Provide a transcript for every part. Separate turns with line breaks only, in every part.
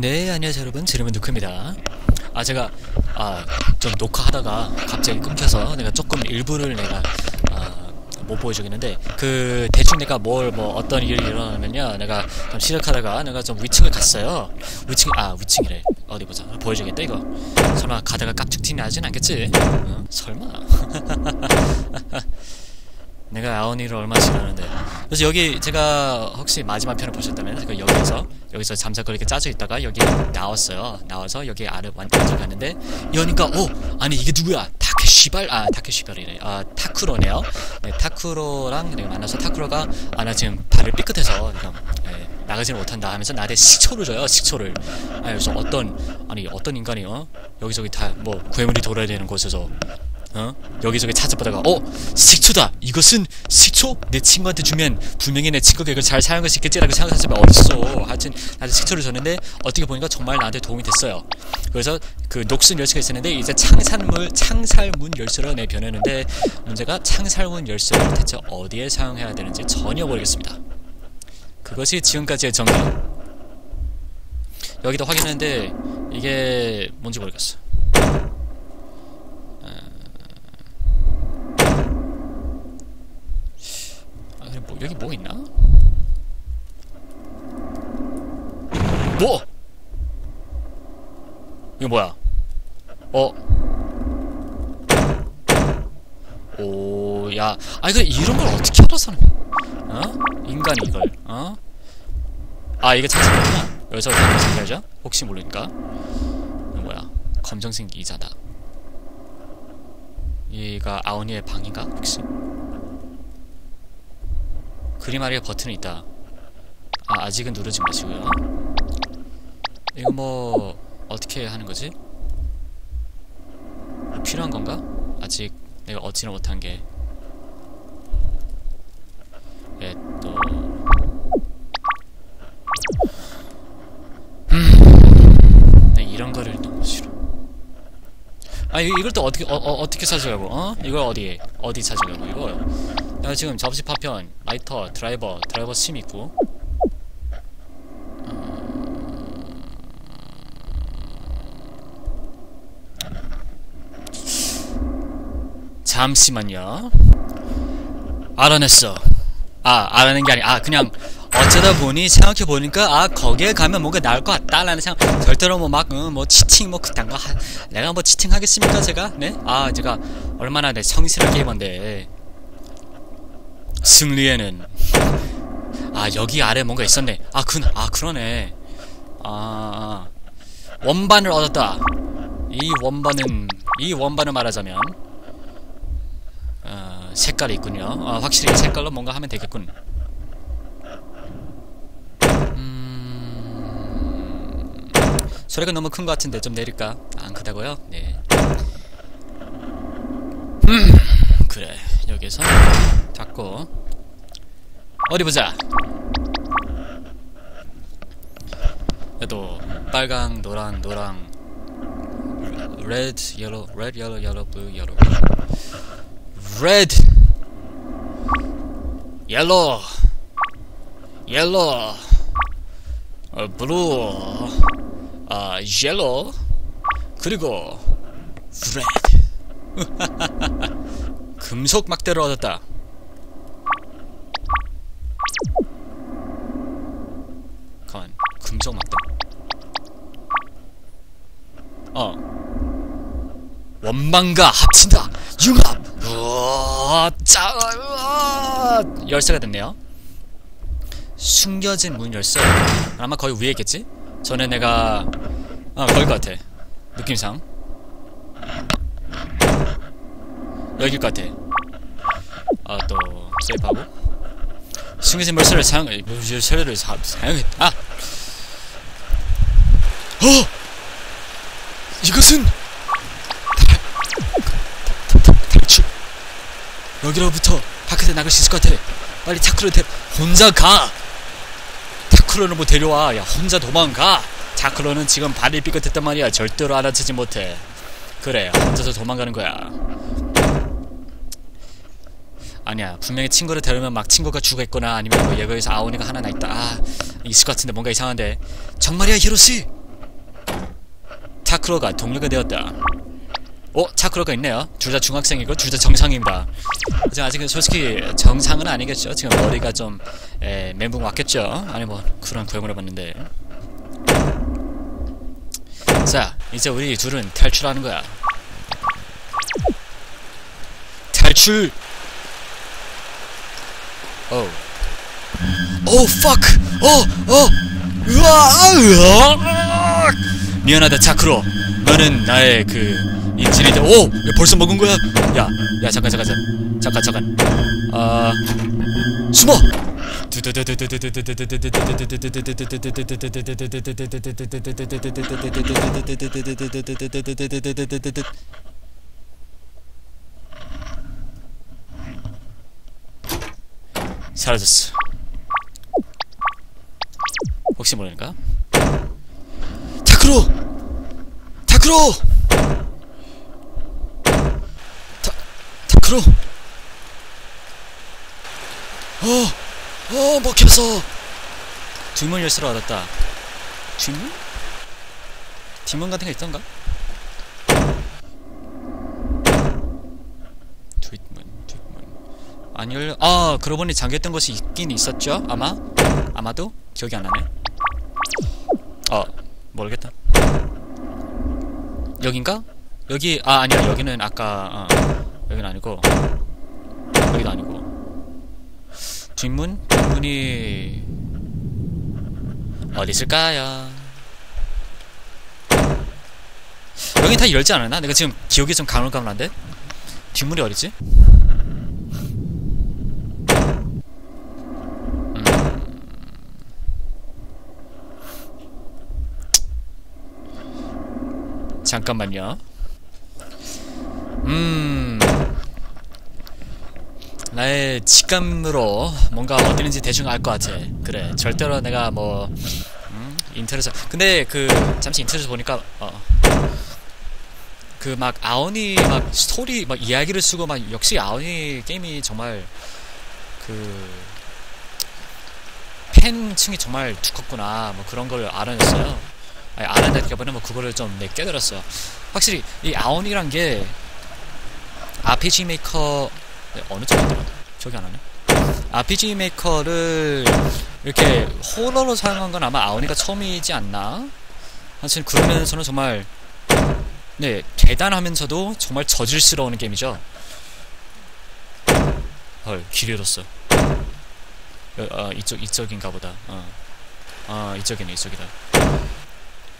네, 안녕하세요 여러분. 제르면 누크입니다. 아, 제가, 아, 좀 녹화하다가 갑자기 끊겨서 내가 조금 일부를 내가, 아, 못 보여주겠는데, 그, 대충 내가 뭘, 뭐, 어떤 일이 일어나면요. 내가 좀 시작하다가 내가 좀 위층을 갔어요. 위층, 아, 위층이래. 어디 보자. 보여주겠다, 이거. 설마 가다가 깜찍티 나진 않겠지? 어? 설마. 내가 아오니를 얼마나 싫어하는데. 그래서 여기 제가 혹시 마지막 편을 보셨다면 제가 여기에서 여기서 잠자코 이렇게 짜져 있다가 여기 나왔어요. 나와서 여기 아래 완전 갔는데 여니까 어 아니 이게 누구야? 타케시발 아 타케시발이래. 아 타쿠로네요. 네, 타쿠로랑 내가 만나서 타쿠로가 아 나 지금 발을 삐끗해서 그냥 예, 나가지는 못한다 하면서 나한테 식초를 줘요 식초를. 아 그래서 어떤 아니 어떤 인간이요? 여기저기 다 뭐 괴물이 돌아야 되는 곳에서 어? 여기저기 찾아보다가 어? 식초다! 이것은 식초? 내 친구한테 주면 분명히 내 친구가 이걸 잘 사용할 수 있겠지라고 생각했으면 어딨어 하여튼 나한테 식초를 줬는데 어떻게 보니까 정말 나한테 도움이 됐어요 그래서 그 녹슨 열쇠가 있었는데 이제 창살물, 창살문 열쇠로 내 변했는데 문제가 창살문 열쇠를 대체 어디에 사용해야 되는지 전혀 모르겠습니다 그것이 지금까지의 정리 여기도 확인했는데 이게 뭔지 모르겠어 아, 그래 뭐 여기 뭐 있나? 뭐? 이거 뭐야? 어? 오, 야, 아니 그 이런 걸 어떻게 하는 거야? 어? 인간이 이걸, 어? 아, 이게 창살이구나. 여기서 무슨 말이죠? 혹시 모르니까. 이거 뭐야? 검정색 이자다. 얘가 아오니의 방인가? 혹시? 그림 아래에 버튼이 있다. 아, 아직은 누르지 마시고요. 이거 뭐 어떻게 하는 거지? 뭐 필요한 건가? 아직 내가 얻지는 못한 게. 예, 또. 음, 나 이런 거를 너무 싫어. 아, 이- 이걸 또 어떻게 어, 어, 어떻게 찾아가고? 어? 이걸 어디에 어디 찾아가고 이거? 내가 지금 접시 파편, 라이터, 드라이버, 드라이버 심 있고. 어, 잠시만요. 알아냈어. 아, 알아낸 게 아니, 아, 그냥 어쩌다 보니 생각해 보니까 아 거기에 가면 뭔가 나을 것 같다라는 생각. 절대로 뭐막뭐 치팅 뭐 그딴 거 하, 내가 뭐 치팅 하겠습니까 제가? 네? 아 제가 얼마나 내 성실한 게이머인데. 승리에는. 아 여기 아래 뭔가 있었네. 아, 그, 아 그러네. 아 원반을 얻었다. 이 원반은 이 원반을 말하자면 어, 색깔이 있군요. 어, 확실히 이 색깔로 뭔가 하면 되겠군. 음... 소리가 너무 큰 것 같은데 좀 내릴까? 안 크다고요? 네. 음, 그래. 여기서 잡고 어디 보자. 얘도 빨강, 노랑, 노랑, red, yellow, red, yellow, yellow, blue, yellow, red, yellow, yellow, 어, blue, 아, yellow, 그리고 red. 금속 막대를 얻었다. 금속 막대 어 원망과 합친다 융합 우와 짜 우와 열쇠가 됐네요 숨겨진 문 열쇠 아마 거기 위에 있겠지 전에 내가 아 거길 것 같아 느낌상 여길 것 같아 아또 세이프하고 숨겨진 물체를 사용, 사, 사용했다. 어! 이것은 탈출. 여기로부터 바깥에 나갈 수 있을 것 같아. 빨리 타쿠로 데, 혼자 가. 타쿠로는 뭐 데려와. 야, 혼자 도망가. 타쿠로는 지금 발이 삐끗했단 말이야. 절대로 알아채지 못해. 그래, 혼자서 도망가는 거야. 아니야 분명히 친구를 데려면 막 친구가 죽어있거나 아니면 뭐 예거에서 아오니가 하나 나 있다 아 있을 것 같은데 뭔가 이상한데 정말이야 히로시 타크로가 동료가 되었다. 어? 차크로가 있네요. 둘 다 중학생이고 둘 다 정상입니다. 지금 아직은 솔직히 정상은 아니겠죠. 지금 머리가 좀 에, 멘붕 왔겠죠. 아니 뭐 그런 고용을 해봤는데. 자, 이제 우리 둘은 탈출하는 거야. 탈출. 오. 오, fuck. 어, 어. 으아, 으아. 미안하다, 차크로. 너는 나의 그 인질인데. 오, 야, 벌써 먹은 거야? 야, 야, 잠깐, 잠깐, 잠깐, 잠깐, 잠깐. 아, 숨어. 사라졌어. 혹시 모르니까. 타크로! 타크로! 타, 타크로! 어, 어, 먹혔어! 뒷문 열쇠를 얻었다. 뒷문? 뒷문 같은 게 있던가? 뒷문. 안 열려, 아, 그러고 보니 잠겼던 곳이 있긴 있었죠? 아마? 아마도? 기억이 안 나네. 어, 모르겠다. 여긴가? 여기, 아, 아니야. 여기는 아까, 어, 여긴 아니고. 여기도 아니고. 뒷문? 뒷문이 어디 있을까요? 여기 다 열지 않았나? 내가 지금 기억이 좀 가물가물한데? 뒷문이 어디지? 잠깐만요. 음. 나의 직감으로 뭔가 어디 있는지 대충 알 것 같아. 그래. 절대로 내가 뭐 음, 인터넷에서 근데 그 잠시 인터넷에서 보니까 어. 그 막 아오니 막 스토리 막 이야기를 쓰고 막 역시 아오니 게임이 정말 그 팬층이 정말 두껍구나 뭐 그런 걸 알아냈어요. 아니 알아냈기보다는 뭐 그거를 좀내 깨달았어요. 확실히 이 아오니란 게 RPG 메이커 네, 어느 쪽이더라? 기억이 안 나네. RPG 메이커를 이렇게 호러로 사용한 건 아마 아오니가 처음이지 않나? 그런 면에서는 정말 네 대단하면서도 정말 저질스러운 게임이죠. 헐 길이 잃었어. 어, 어, 이쪽 이쪽인가 보다. 어, 어 이쪽이네 이쪽이다.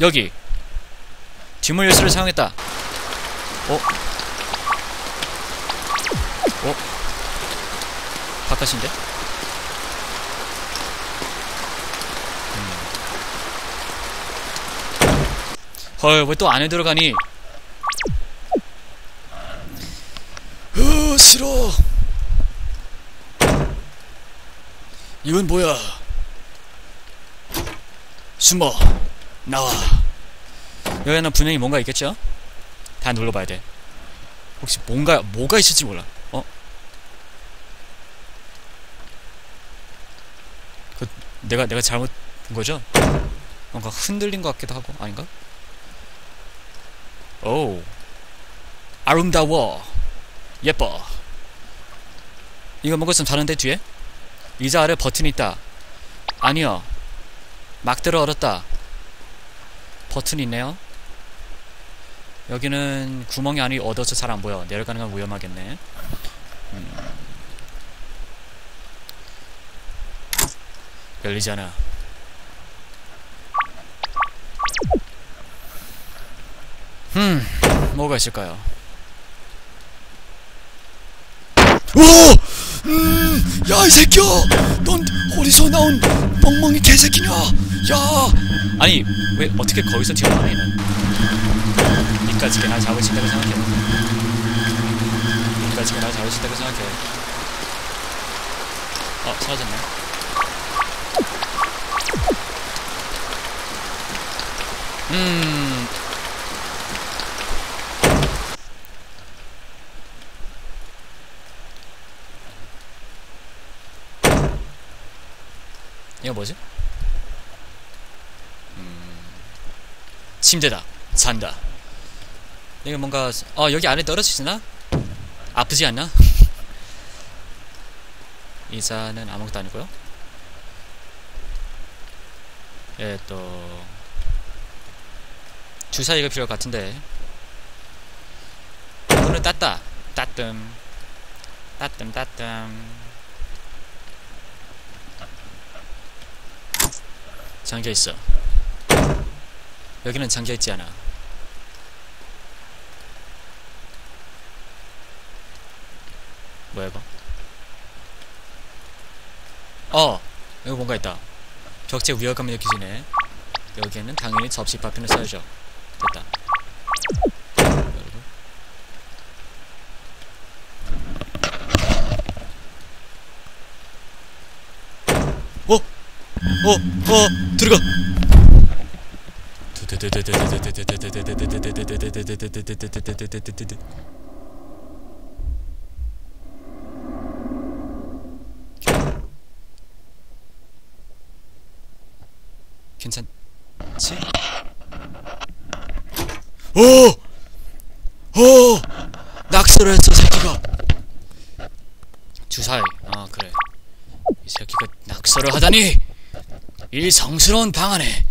여기 뒷문 열쇠를 사용했다. 어? 어? 바깥인데? 음. 헐, 왜 또 안에 들어가니? 으, 싫어. 이건 뭐야? 숨어. 나와. 여기는 분명히 뭔가 있겠죠? 다 눌러봐야 돼. 혹시 뭔가, 뭐가 있을지 몰라. 어? 그, 내가, 내가 잘못 본 거죠? 뭔가 흔들린 것 같기도 하고, 아닌가? 오. 아름다워. 예뻐. 이거 뭔가 좀 다른데, 뒤에? 의자 아래 버튼이 있다. 아니요. 막대로 얼었다. 버튼이 있네요. 여기는 구멍이 아니 어두워서 잘 안 보여. 내려가는 건 위험하겠네. 음. 열리지 않아. 음, 뭐가 있을까요? 오! 음, 야, 이 새끼야! 넌 어디서 나온 멍멍이 개새끼냐? 야! 아니, 왜, 어떻게 거기서 튀어나와, 얘는? 잡을 수 있다고 생각해. 잡을 수 있다고 생각해. 어, 사라졌네. 음. 이거 뭐지? 음. 침대다. 산다. 이게 뭔가 어 여기 안에 떨어지시나? 아프지 않나? 이자는 아무것도 아니고요. 예, 또 주사위가 필요할 것 같은데 오늘 따따 따뜸 따뜸 따뜸 잠겨 있어. 여기는 잠겨 있지 않아. 뭐야 이거? 어, 여기 뭔가 있다. 격제 위협감이 느껴지네. 여기에는 당연히 접시 파편을 써야죠. 됐다. 어, 어, 어, 들어가. 괜찮지? 오! 오! 낙서를 했어 새끼가 주사위 아 그래 이 새끼가 낙서를 하다니 이 성스러운 방 안에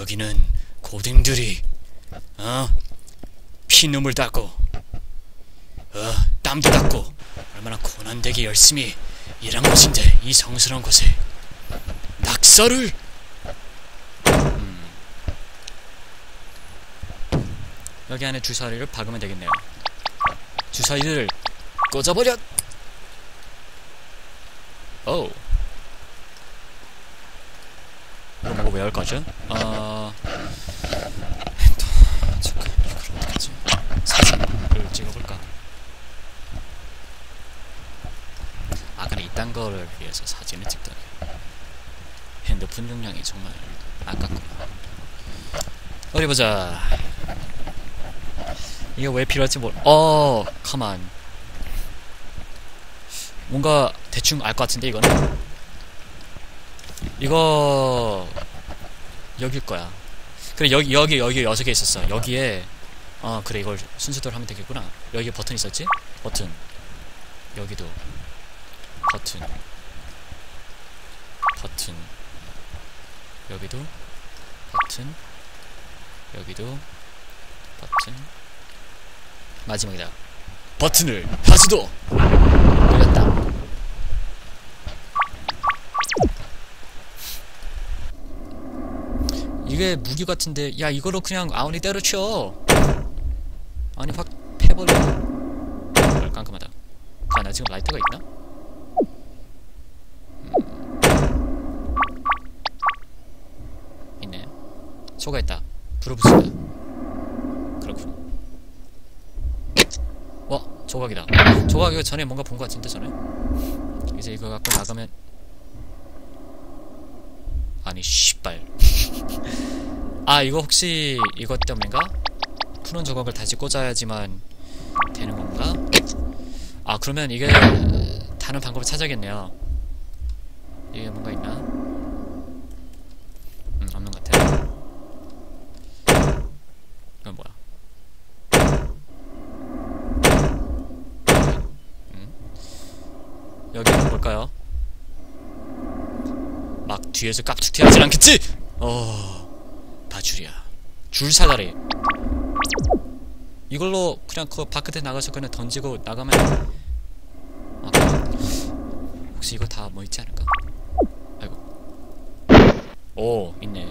여기는 고딩들이 어 피눈물 닦고 어 땀도 닦고 얼마나 고난되게 열심히 일한 곳인데 이 성스러운 곳에 낙서를. 음. 여기 안에 주사위를 박으면 되겠네요. 주사위를 꽂아버려. 오. 이거 뭐고 왜 할까죠? 어... 또... 잠깐 이걸 어떻게 하지? 사진을 찍어볼까? 거를 위해서 사진을 찍다니 핸드폰 용량이 정말 아깝구나 어디 보자 이게 왜 필요할지 몰... 어... 가만 뭔가 대충 알 것 같은데 이거는 이거 여길 거야. 그래 여기 여기 여기 여섯 개 있었어. 여기에 어 그래 이걸 순서대로 하면 되겠구나. 여기 버튼 있었지? 버튼 여기도 버튼. 버튼. 여기도 버튼. 여기도 버튼. 마지막이다. 버튼을 다시도 눌렸다. 이게 무기 같은데 야 이거로 그냥 아우니 때려쳐. 아니 확 패버려. 헐 깜깜하다. 아 나 지금 라이터가 있나? 음. 있네 소가 있다. 불을 붙이다. 그렇군. 와 조각이다. 조각 이거 전에 뭔가 본 것 같은데 전에? 이제 이거 갖고 나가면 아니 씨발. 아 이거 혹시 이것 때문인가? 푸른 조각을 다시 꽂아야지만 되는 건가? 아 그러면 이게 다른 방법을 찾아야겠네요. 이게 뭔가 있나? 음 없는 것 같아 이건 뭐야 음? 여기는 뭘까요? 막 뒤에서 깍둑튀 하진 않겠지? 어... 바줄이야. 줄사다리. 이걸로 그냥 그 바깥에 나가서 그냥 던지고 나가면 아, 혹시 이거 다 뭐 있지 않을까? 아이고. 오 있네.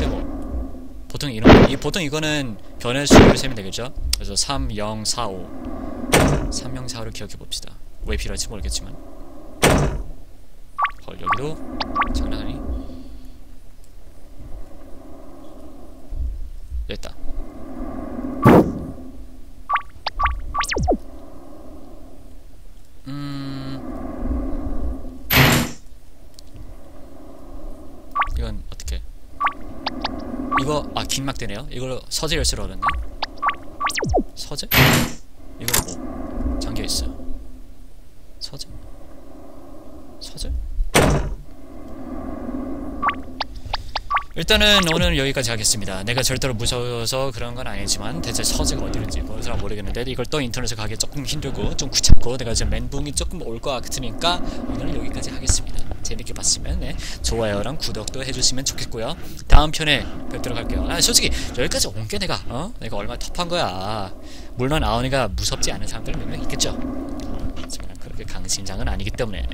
세모. 보통 이런 이 보통 이거는 변의 수를 세면 되겠죠? 그래서 3, 0, 4, 5 3, 0, 4, 5를 기억해 봅시다. 왜 필요할지 모르겠지만 헐 여기도 장난하니? 됐다. 음. 이건 어떻게 이거 아 긴막 되네요. 이걸로 서재 열쇠를 얻었네. 서재? 이거 뭐 잠겨있어 서재? 서재? 일단은 오늘 여기까지 하겠습니다. 내가 절대로 무서워서 그런 건 아니지만 대체 서재가 어디인지 그런 모르겠는데 이걸 또 인터넷에 가기 조금 힘들고 좀 귀찮고 내가 지금 멘붕이 조금 올 것 같으니까 오늘은 여기까지 하겠습니다. 재밌게 봤으면 네, 좋아요랑 구독도 해주시면 좋겠고요. 다음 편에 뵙도록 할게요. 아, 솔직히 여기까지 온 게 내가 어? 내가 얼마나 터프한 거야. 물론 아원이가 무섭지 않은 사람들 몇 명 있겠죠. 하지만 그렇게 강심장은 아니기 때문에